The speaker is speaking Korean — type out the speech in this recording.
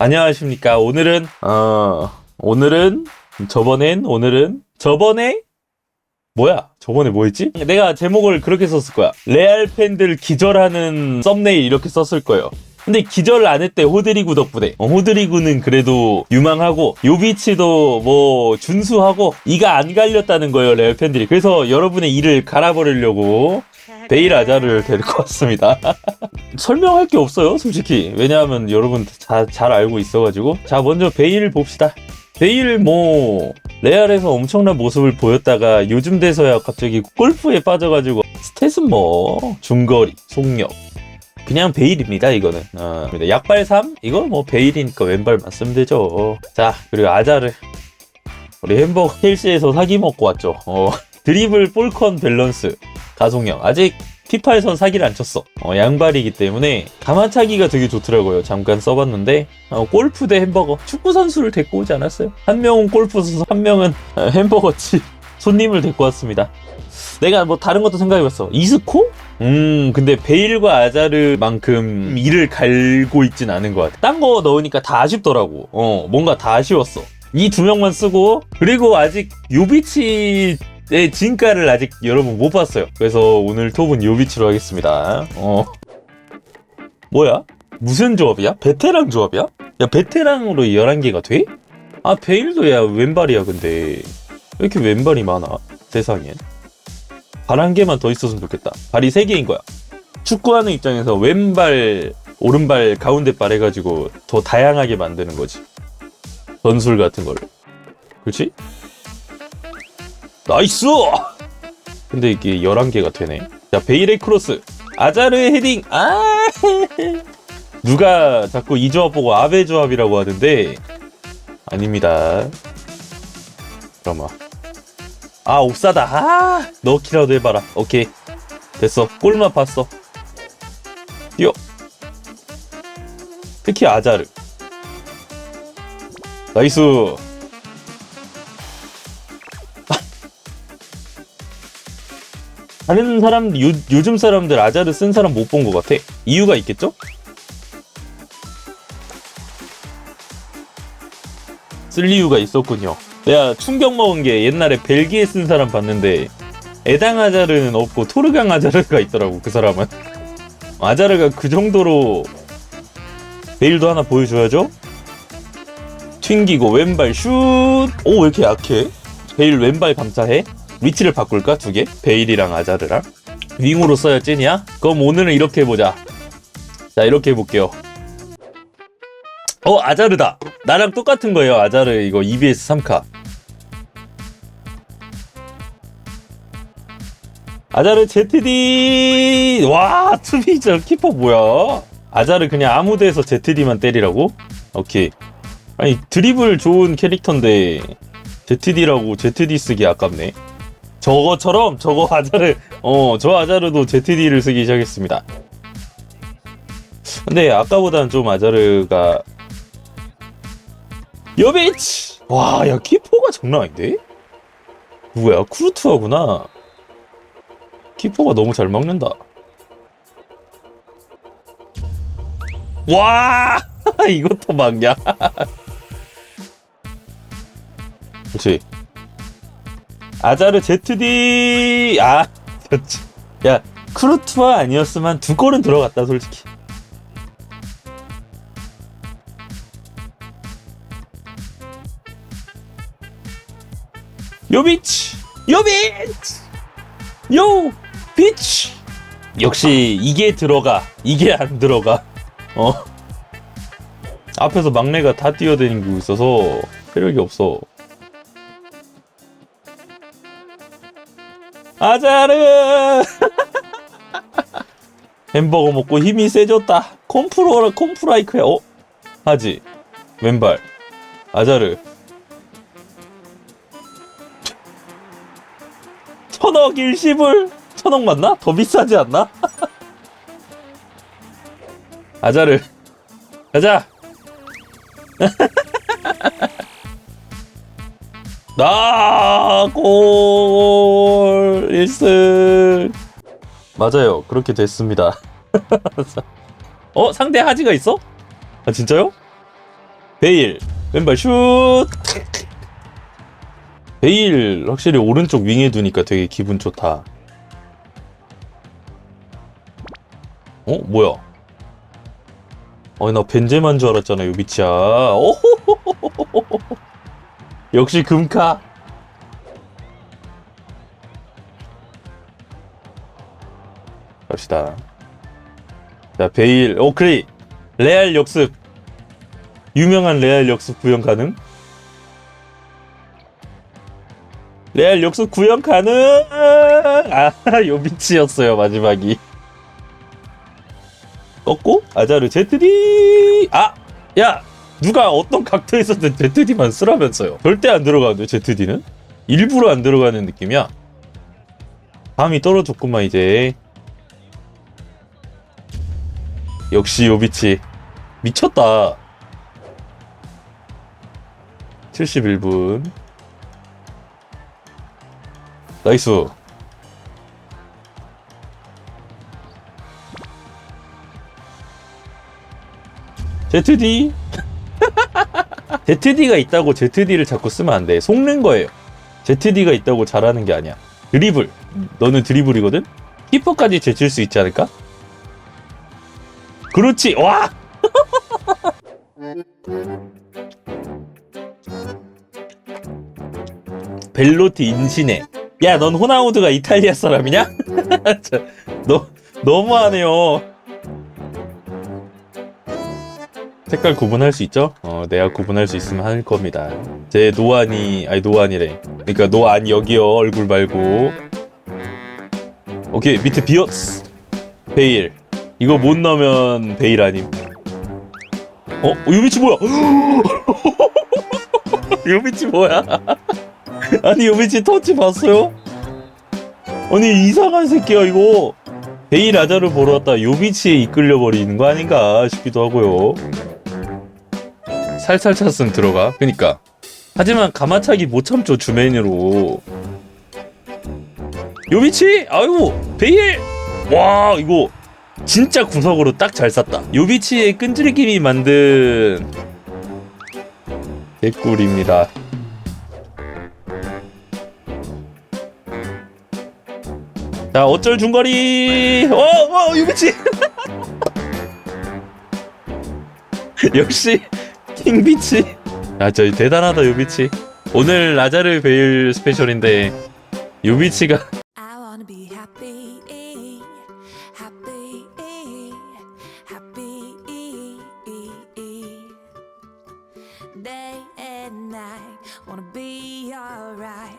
안녕하십니까. 오늘은, 어, 오늘은, 저번엔, 오늘은, 저번에, 뭐야? 저번에 뭐 했지? 내가 제목을 그렇게 썼을 거야. 레알 팬들 기절하는 썸네일 이렇게 썼을 거예요. 근데 기절 안 했대 호드리구 덕분에 어, 호드리구는 그래도 유망하고 요비치도 뭐 준수하고 이가 안 갈렸다는 거예요 레알 팬들이 그래서 여러분의 이를 갈아버리려고 베일 아자를 데리고 왔습니다. 설명할 게 없어요 솔직히. 왜냐하면 여러분 다, 잘 알고 있어가지고. 자 먼저 베일 봅시다. 베일 뭐 레알에서 엄청난 모습을 보였다가 요즘 돼서야 갑자기 골프에 빠져가지고. 스탯은 뭐 중거리 속력. 그냥 베일입니다 이거는. 어, 약발 3 이거 뭐 베일이니까 왼발만 쓰면 되죠. 자 그리고 아자를 우리 햄버거 헬스에서 사기 먹고 왔죠. 어, 드리블 볼컨 밸런스 가속력 아직 피파에선 사기를 안 쳤어 어, 양발이기 때문에 가마차기가 되게 좋더라고요 잠깐 써봤는데 어, 골프 대 햄버거 축구 선수를 데리고 오지 않았어요 한 명은 골프 선수 한 명은 어, 햄버거집 손님을 데리고 왔습니다 내가 뭐 다른 것도 생각해봤어 이스코? 음, 근데 베일과 아자르만큼 이를 갈고 있진 않은 것 같아. 딴 거 넣으니까 다 아쉽더라고. 어, 뭔가 다 아쉬웠어. 이 두 명만 쓰고, 그리고 아직 요비치 의 진가를 아직 여러분 못 봤어요. 그래서 오늘 톱은 요비치로 하겠습니다. 어. 뭐야? 무슨 조합이야? 베테랑 조합이야? 야, 베테랑으로 11개가 돼? 아, 베일도 야, 왼발이야, 근데. 왜 이렇게 왼발이 많아? 세상에. 발 한 개만 더 있었으면 좋겠다. 발이 세 개인 거야. 축구하는 입장에서 왼발, 오른발, 가운데 발 해가지고 더 다양하게 만드는 거지. 전술 같은 거를. 그렇지? 나이스! 근데 이게 11개가 되네. 자, 베일의 크로스. 아자르의 헤딩. 아! 누가 자꾸 이 조합 보고 아베 조합이라고 하는데 아닙니다. 잠깐만. 아 옵사다 아 넣기라도 해 봐라 오케이 됐어 골만 봤어 뛰어 특히 아자르 나이스 다른 사람 요, 요즘 사람들 아자르 쓴 사람 못 본 것 같아. 이유가 있겠죠? 쓸 이유가 있었군요. 내가 충격 먹은 게 옛날에 벨기에 쓴 사람 봤는데 에당 아자르는 없고 토르강 아자르가 있더라고 그 사람은. 아자르가 그 정도로 베일도 하나 보여줘야죠? 튕기고 왼발 슛 오 왜 이렇게 약해? 베일 왼발 감싸해 위치를 바꿀까? 두 개? 베일이랑 아자르랑? 윙으로 써야 찐이야? 그럼 오늘은 이렇게 해보자. 자 이렇게 해볼게요. 어 아자르다. 나랑 똑같은 거예요 아자르. 이거 EBS 3카. 아자르 ZD 와 투비저 키퍼 뭐야? 아자르 그냥 아무 데서 ZD만 때리라고? 오케이. 아니 드리블 좋은 캐릭터인데 ZD라고 ZD 쓰기 아깝네 저거처럼 저거 아자르 어 저 아자르도 ZD를 쓰기 시작했습니다 근데 아까보다는 좀 아자르가 여비치! 와, 야, 키포가 장난 아닌데? 누구야? 쿠르투아구나. 키포가 너무 잘 막는다. 와! 이것도 막냐? 그렇지. 아자르 ZD! 아, 그렇지. 야, 쿠르투아 아니었으면 두 골은 들어갔다, 솔직히. 요비치! 요비치! 요! 비치! 역시 이게 들어가. 이게 안 들어가. 어. 앞에서 막내가 다 뛰어다니고 있어서 체력이 없어. 아자르! 햄버거 먹고 힘이 세졌다. 콤프로라 콤프라이크야. 어? 하지. 왼발. 아자르. 천억 일시불 천억 맞나? 더 비싸지 않나? 아자를 가자 나골 1승 맞아요. 그렇게 됐습니다. 어 상대 하지가 있어? 아 진짜요? 베일. 왼발 슛. 베일 확실히 오른쪽 윙에 두니까 되게 기분 좋다. 어 뭐야? 아니 나 벤제만 줄 알았잖아 요비치야 오호호호호호호. 역시 금카. 갑시다. 자 베일 오크리 레알 역습. 유명한 레알 역습 구현 가능? 레알 역습 구현 가능! 아 요비치였어요 마지막이. 꺾고 아자르 제트디 아 야 누가 어떤 각도에서든 제트디만 쓰라면서요. 절대 안 들어가는데 제트디는? 일부러 안 들어가는 느낌이야. 감이 떨어졌구만 이제. 역시 요비치. 미쳤다. 71분. 나이스. ZD ZD가 있다고 ZD를 자꾸 쓰면 안 돼. 속는 거예요. ZD가 있다고 잘하는 게 아니야. 드리블. 너는 드리블이거든? 키퍼까지 제칠 수 있지 않을까? 그렇지. 와! 벨로티 인신해. 야, 넌 호나우드가 이탈리아 사람이냐? 저, 너 너무하네요. 색깔 구분할 수 있죠? 어, 내가 구분할 수 있으면 할 겁니다. 제 노안이, 아니, 노안이래. 그러니까 노안 여기요, 얼굴 말고. 오케이, 밑에 비어스. 베일. 이거 못 넣으면 베일 아님. 어? 요미치 뭐야? 요미치 뭐야? 아니, 요미치 터치 봤어요? 아니, 이상한 새끼야, 이거. 베일 아자를 보러 왔다 요미치에 이끌려 버리는 거 아닌가 싶기도 하고요. 살살 찼으면 들어가. 그니까. 하지만 가마차기 못 참죠 주메인으로. 요비치, 아이고 베일. 와 이거 진짜 구석으로 딱 잘 쐈다. 요비치의 끈질김이 만든 개꿀입니다. 자 어쩔 중거리. 어, 어 요비치. 역시 킹비치. 아, 저 대단하다 요비치. 오늘 라자르 베일 스페셜인데 요비치가 I wanna be happy, happy, happy. Day and night, wanna be alright,